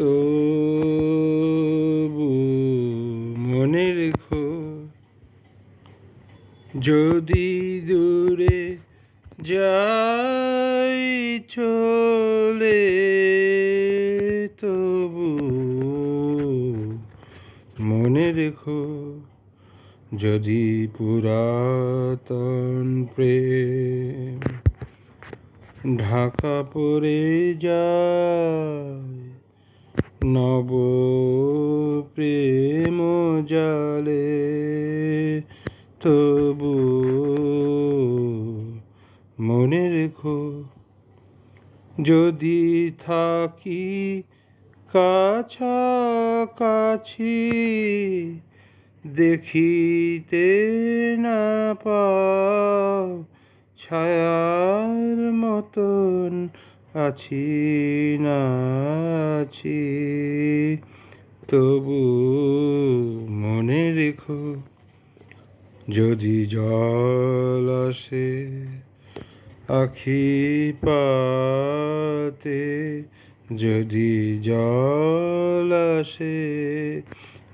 তবু মনে রেখো যদি দূরে যাই চলে, তবু মনে রেখো যদি পুরাতন প্রেম ঢাকা পড়ে যায় নব প্রেম জালে, তবু মনে রেখো, যদি থাকি কাছাকাছি, দেখিতে না পাও ছায়ার মতন আছি না আছি। তবু মনে রেখো, যদি জল আসে আখি পাতে, যদি জল আসে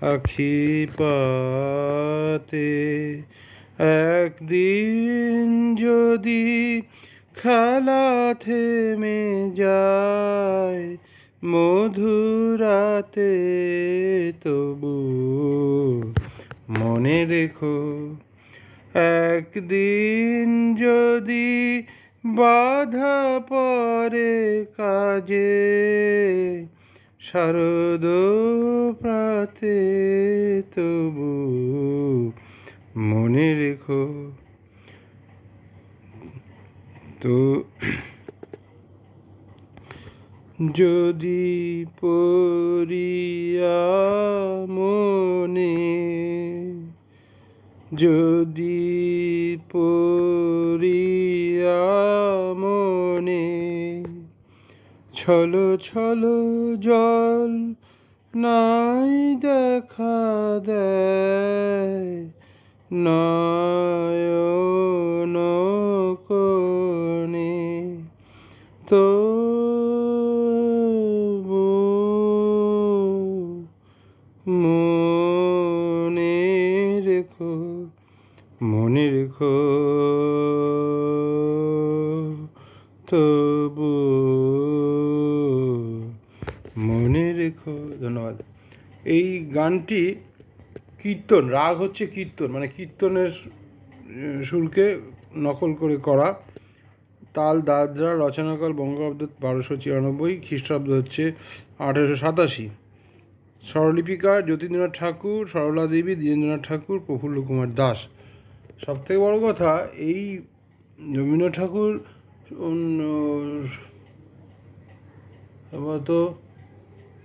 আখি পাতে, একদিন যদি খেলা থেমে যায় মধুরাতে তবু মনে রেখো, একদিন যদি বাধা পড়ে কাজে, শারদ প্রাতে তবু মনে রেখো। তো যদি পড়িয়া মনে, যদি পড়িয়া মনে, ছলো ছলো জল নাই দেখা দেয়, নয়ন কোণে তবু মনে রেখো মনে রেখো তবু মনে রেখো ধন্যবাদ। এই গানটি কীর্তন, রাগ হচ্ছে কীর্তন মানে কীর্তনের সুরকে নকল করে করা। তাল, দাদরা, রচনাকাল বঙ্গাব্দ বারোশো চিরানব্বই, খ্রিস্টাব্দ হচ্ছে আঠেরোশো সাতাশি। স্বরলিপিকার যতীন্দ্রনাথ ঠাকুর, সরলা দেবী দ্বিজেন্দ্রনাথ ঠাকুর, প্রফুল্ল কুমার দাস। সব থেকে বড় কথা, এই রবীন্দ্রনাথ ঠাকুর সম্ভবত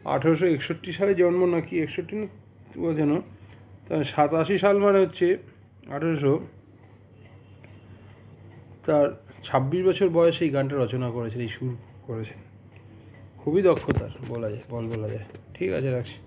আঠেরোশো একষট্টি সালে জন্ম নাকি, একষট্টি না যেন, তা সাতাশি সাল মানে হচ্ছে আঠেরোশো, তার ছাব্বিশ বছর বয়সে এই গানটা রচনা করেছেন, এই সুর করেছেন। খুবই দক্ষতার, বলা যায়, বল বলা যায়। ঠিক আছে, রাখছি।